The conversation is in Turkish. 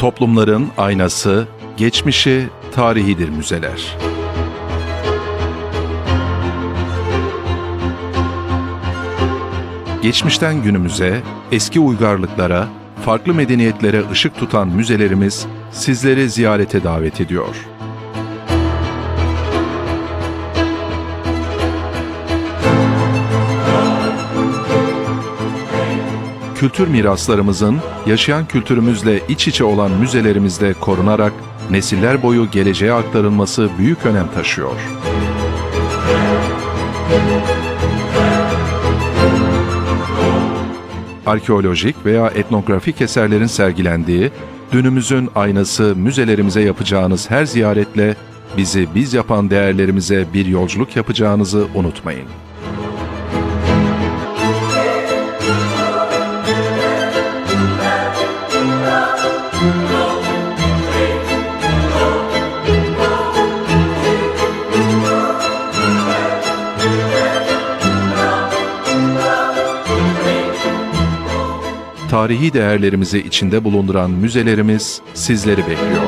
Toplumların aynası, geçmişi, tarihidir müzeler. Geçmişten günümüze, eski uygarlıklara, farklı medeniyetlere ışık tutan müzelerimiz sizleri ziyarete davet ediyor. Kültür miraslarımızın yaşayan kültürümüzle iç içe olan müzelerimizde korunarak nesiller boyu geleceğe aktarılması büyük önem taşıyor. arkeolojik veya etnografik eserlerin sergilendiği, dünümüzün aynası müzelerimize yapacağınız her ziyaretle bizi biz yapan değerlerimize bir yolculuk yapacağınızı unutmayın. Tarihi değerlerimizi içinde bulunduran müzelerimiz sizleri bekliyor.